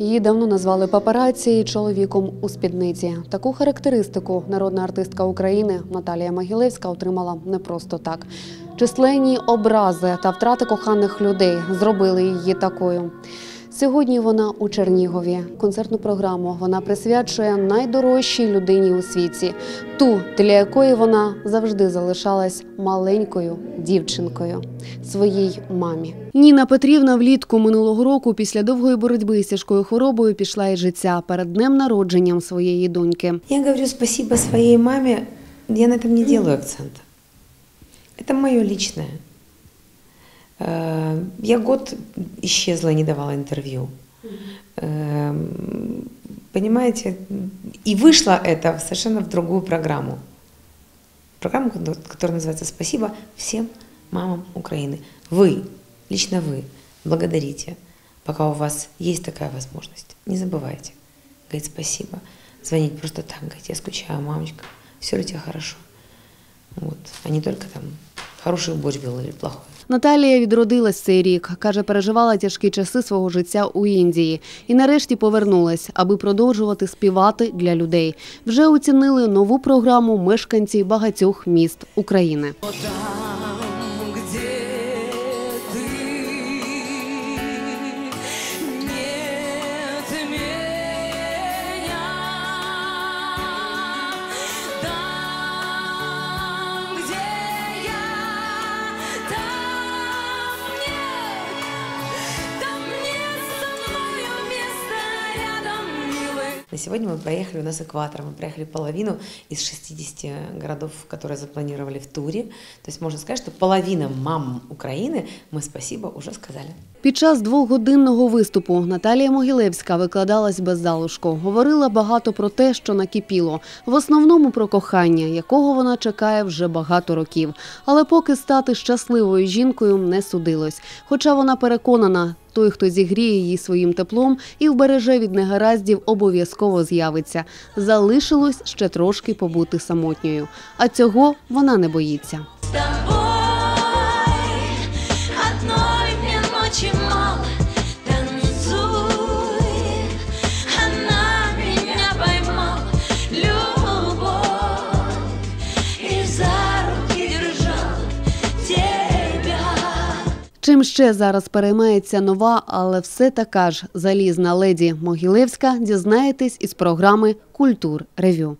Її давно назвали папараці і чоловіком у спідниці. Таку характеристику народна артистка України Наталія Могилевська отримала не просто так. Численні образи та втрати коханих людей зробили її такою. Сьогодні вона у Чернігові. Концертну програму вона присвячує найдорожчій людині у світі, ту, для якої вона завжди залишалась маленькою дівчинкою своїй мамі. Ніна Петрівна влітку минулого року після довгої боротьби з тяжкою хворобою пішла із життя перед днем народженням своєї доньки. Я говорю спасибо своей маме, я на этом не делаю акцента. Это мое личное. Э, Я год исчезла, не давала интервью. Эм, Понимаете, и вышло это совершенно в другую программу. Программу, которая называется «Спасибо всем мамам Украины». Вы, лично вы, благодарите, пока у вас есть такая возможность. Не забывайте говорить спасибо, звонить просто так, говорить, я скучаю, мамочка, все у тебя хорошо. Вот, а не только там хороший борщ был или плохой. Наталія відродилась цей рік. каже, переживала тяжкі часи свого життя у Індії і нарешті повернулась, аби продовжувати співати для людей. Вже оцінили нову програму мешканці багатьох міст України. На сегодня мы проехали, у нас экватор, мы проехали половину из 60 городов, которые запланировали в туре. То есть можно сказать, что половина мам Украины мы спасибо уже сказали. Під час двохгодинного виступу Наталія Могилевська викладалась без залишку. Говорила багато про те, що накипіло, в основному про кохання, якого вона чекає вже багато років. Але поки стати щасливою жінкою не судилось. Хоча вона переконана, той, хто зігріє її своїм теплом і вбереже від негараздів, обов'язково з'явиться. Залишилось ще трошки побути самотньою. А цього вона не боїться. Чим ще зараз переймається нова, але все така ж залізна леді Могилевська, дізнаєтесь із програми Культур Ревю.